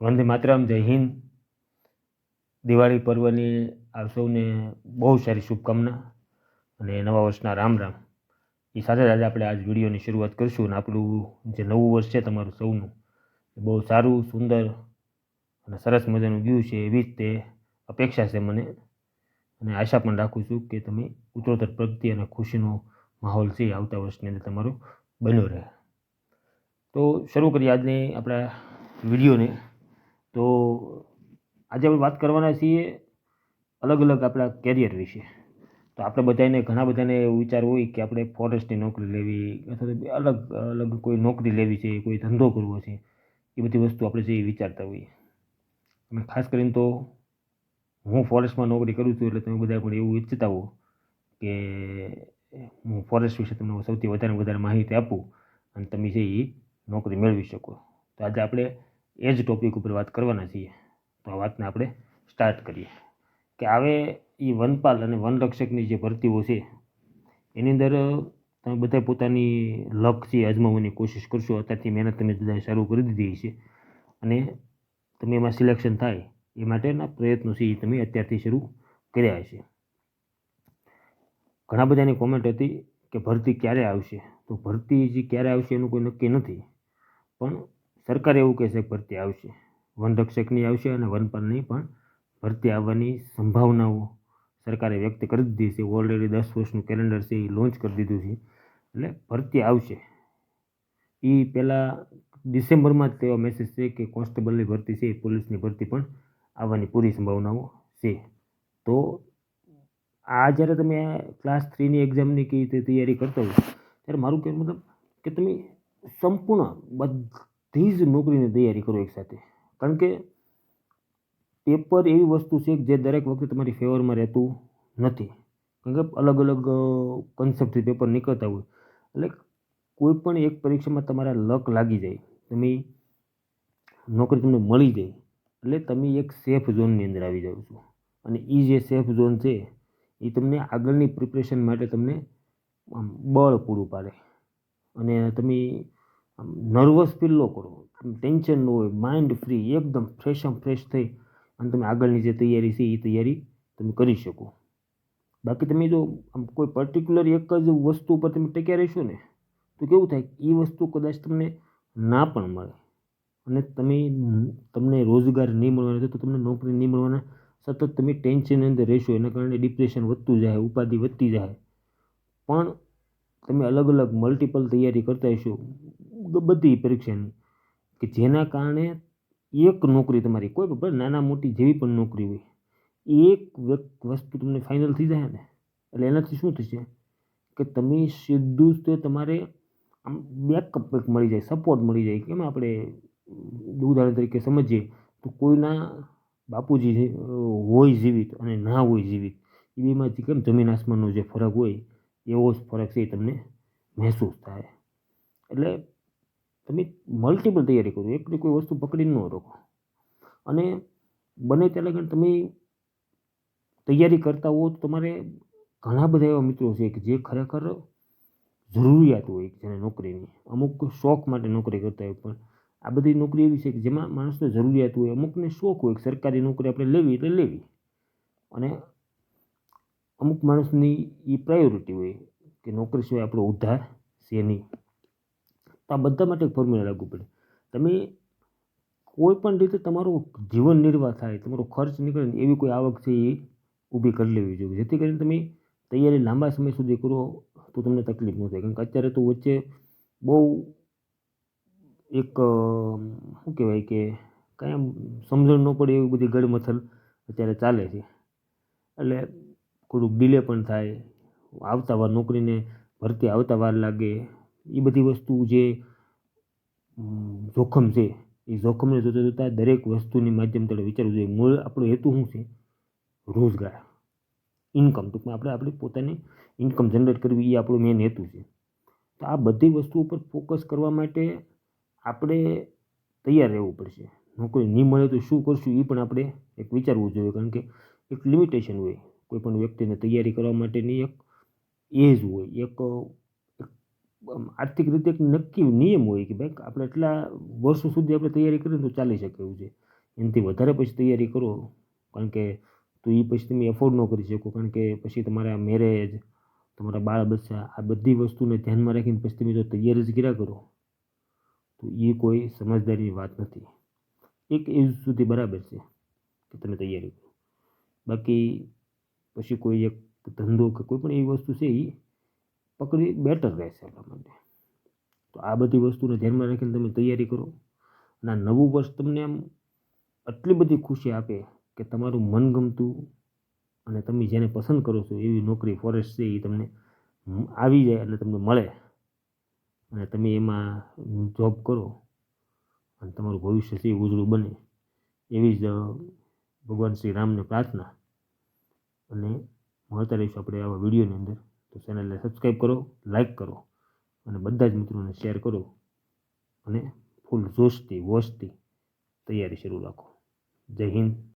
વંદે માતરમ, જય હિન્દ. દિવાળી પર્વની આપ સૌને બહુ સારી શુભકામના અને નવા વર્ષના રામ રામ. એ સાથે આજે આપણે આજ વિડીયોની શરૂઆત કરીશું અને આપણું જે નવું વર્ષ છે તમારું સૌનું, એ બહુ સારું, સુંદર અને સરસ મજાનું ગયું છે એવી જ તે અપેક્ષા છે મને. અને આશા પણ રાખું છું કે તમે ઉત્તરોત્તર પ્રગતિ અને ખુશીનો માહોલ છે આવતા વર્ષની અંદર તમારો બન્યો રહે. તો શરૂ કરીએ આજની આપણા વિડીયોને. તો આજે આપણે વાત કરવાના છીએ અલગ અલગ આપણા કેરિયર વિશે. તો આપણે બધાને ઘણા બધાને એવું વિચાર હોય કે આપણે ફોરેસ્ટની નોકરી લેવી, અથવા તો અલગ અલગ કોઈ નોકરી લેવી છે, કોઈ ધંધો કરવો છે, એ બધી વસ્તુ આપણે જે વિચારતા હોઈએ. અને ખાસ કરીને તો હું ફોરેસ્ટમાં નોકરી કરું છું એટલે તમે બધા પણ એવું ઈચ્છતા હો કે હું ફોરેસ્ટ વિશે તમને સૌથી વધારે વધારે માહિતી આપું અને તમે છે એ નોકરી મેળવી શકો. તો આજે આપણે એ જ ટોપિક ઉપર વાત કરવાના છીએ. તો આ વાતને આપણે સ્ટાર્ટ કરીએ. કે હવે એ વનપાલ અને વનરક્ષકની જે ભરતીઓ છે, એની અંદર તમે બધા પોતાની લક છે, અજમાવવાની કોશિશ કરશો. અત્યારથી મહેનત તમે બધાએ શરૂ કરી દીધી છે અને તમે એમાં સિલેક્શન થાય એ માટેના પ્રયત્નો છે એ તમે અત્યારથી શરૂ કર્યા છે ઘણા બધાની કોમેન્ટ હતી કે ભરતી ક્યારે આવશે? તો ભરતી જે ક્યારે આવશે એનું કોઈ નક્કી નથી. પણ સરકાર એવું કહેશે ભરતી આવશે. વનરક્ષકની આવશે અને વનપાલની પણ ભરતી આવવાની સંભાવનાઓ સરકારે વ્યક્ત કરી દીધી છે. ઓલરેડી દસ વર્ષનું કેલેન્ડર છે, એ લોન્ચ કરી દીધું છે. એટલે ભરતી આવશે. એ પહેલાં ડિસેમ્બરમાં જ તેવા મેસેજ છે કે કોન્સ્ટેબલની ભરતી છે પોલીસની ભરતી પણ આવવાની પૂરી સંભાવનાઓ છે. તો આ જ્યારે તમે ક્લાસ થ્રીની એક્ઝામની કઈ રીતે તૈયારી કરતા હોય, ત્યારે મારું કહેવું મતલબ કે તમે સંપૂર્ણ બધી જ નોકરીની તૈયારી કરો એકસાથે કારણ કે પેપર એવી વસ્તુ છે જે દરેક વખતે તમારી ફેવરમાં રહેતું નથી. કારણ કે અલગ અલગ કન્સેપ્ટથી પેપર નીકળતા હોય. એટલે કોઈ પણ એક પરીક્ષામાં તમારા લક લાગી જાય. તમે નોકરી તમને મળી જાય. એટલે તમે એક સેફ ઝોનની અંદર આવી જાઓ છો. અને એ જે સેફ ઝોન છે એ તમને આગળની પ્રિપરેશન માટે તમને બળ પૂરું પાડે. અને તમે આમ નર્વસ ફીલ ન કરો ટેન્શન ન હોય માઇન્ડ ફ્રી એકદમ ફ્રેશ આમ ફ્રેશ થઈ અને તમે આગળની જે તૈયારી છે એ તૈયારી તમે કરી શકો. બાકી તમે જો આમ કોઈ પર્ટિક્યુલર એક જ વસ્તુ ઉપર તમે ટક્યા રહેશો ને, તો કેવું થાય એ વસ્તુ કદાચ તમને ના પણ મળે. અને તમે તમને રોજગાર નહીં મળવાનો તો તમને નોકરી નહીં મળવાના, સતત તમે ટેન્શન અંદર રહેશો, એના કારણે ડિપ્રેશન વધતું જાય, ઉપાધિ વધતી જાય. પણ તમે અલગ અલગ મલ્ટિપલ તૈયારી કરતા હશો બધી પરીક્ષાની. કે જેના કારણે એક નોકરી તમારી કોઈ પણ નાના મોટી જેવી પણ નોકરી હોય, એક વસ્તુ તમને ફાઇનલ થઈ જાય ને, એટલે એનાથી શું થશે? કે તમે સીધું તે તમારે આમ બેકઅપ મળી જાય સપોર્ટ મળી જાય, કેમ આપણે ઉદાહરણ તરીકે સમજીએ, તો કોઈના બાપુજી હોય જીવિત અને ના હોય જીવિત, એ બેમાંથી કેમ જમીન આસમાનનો જે ફરક હોય, એવો જ ફરક છે એ તમને મહેસૂસ થાય. એટલે તમે મલ્ટિપલ તૈયારી કરો, એકની કોઈ વસ્તુ પકડી ન રોકો. અને બને ત્યાં લગન તમે તૈયારી કરતા હો તો તમારે ઘણા બધા એવા મિત્રો છે કે જે ખરેખર જરૂરિયાત હોય જેને નોકરીની. અમુક શોખ માટે નોકરી કરતા હોય પણ આ બધી નોકરી એવી છે કે જેમાં માણસને જરૂરિયાત હોય, અમુકને શોખ હોય સરકારી નોકરી આપણે લેવી એટલે લેવી. અને અમુક માણસની એ પ્રાયોરિટી હોય કે નોકરી સિવાય આપણો ઉદ્ધાર છે નહીં. તો આ બધા માટે ફોર્મ્યુલા લાગુ પડે. તમે કોઈ પણ રીતે તમારું જીવન નિર્વાહ થાય, તમારો ખર્ચ નીકળે ને એવી કોઈ આવક છે એ ઊભી કરી લેવી જોઈએ. જેથી કરીને તમે તૈયારી લાંબા સમય સુધી કરો તો તમને તકલીફ ન થાય. કારણ કે અત્યારે તો વચ્ચે બહુ એક શું કહેવાય કે કાંઈ સમજણ ન પડે એવી બધી ગડમથલ અત્યારે ચાલે છે. એટલે થોડુંક ડિલે પણ થાય. આવતા વાર નોકરીને ભરતી આવતા વાર લાગે. એ બધી વસ્તુ જે જોખમ છે, એ જોખમને જોતા જોતાં દરેક વસ્તુની માધ્યમ તળે વિચારવું જોઈએ. મૂળ આપણો હેતુ શું છે? રોજગાર. ઇન્કમ ટૂંકમાં આપણે, આપણી પોતાની ઇન્કમ જનરેટ કરવી એ આપણો મેઇન હેતુ છે. તો આ બધી વસ્તુ ઉપર ફોકસ કરવા માટે આપણે તૈયાર રહેવું પડશે. નોકરી નહીં મળે તો શું કરશું એ પણ આપણે એક વિચારવું જોઈએ. કારણ કે એક લિમિટેશન હોય. કોઈ પણ વ્યક્તિને તૈયારી કરવા માટેની એક એજ હોય, એક આર્થિક રીતે એક નક્કી નિયમ હોય કે ભાઈ આપણે એટલા વર્ષો સુધી આપણે તૈયારી કરીએ તો ચાલી શકે એવું છે. એનાથી વધારે પછી તૈયારી કરો, કારણ કે તો એ પછી તમે એફોર્ડ ન કરી શકો, કારણ કે પછી તમારા મેરેજ તમારા બાળ બચ્ચા, આ બધી વસ્તુને ધ્યાનમાં રાખીને પછી તમે જો તૈયારી જ કર્યા કરો, તો એ કોઈ સમજદારીની વાત નથી. એક એજ સુધી બરાબર છે કે તમે તૈયારી કરો. બાકી પછી કોઈ એક ધંધો કે કોઈ પણ એવી વસ્તુ છે એ પકડવી બેટર રહેશે આપણા માટે. તો આ બધી વસ્તુને ધ્યાનમાં રાખીને તમે તૈયારી કરો. અને આ નવું વર્ષ તમને આમ આટલી બધી ખુશી આપે કે તમારું મનગમતું અને તમે જેને પસંદ કરો છો એવી નોકરી ફોરેસ્ટ છે એ તમને આવી જાય એટલે તમને મળે. અને તમે એમાં જોબ કરો અને તમારું ભવિષ્ય છે ઉજળું બને. એવી જ ભગવાન શ્રી રામને પ્રાર્થના. અને મળતા રહીશું આપણે આવા વિડીયોની અંદર. તો ચેનલને સબસ્ક્રાઈબ કરો લાઈક કરો અને બધા જ મિત્રોને શેર કરો અને ફૂલ જોશથી વોશથી તૈયારી શરૂ રાખો. જય હિન્દ.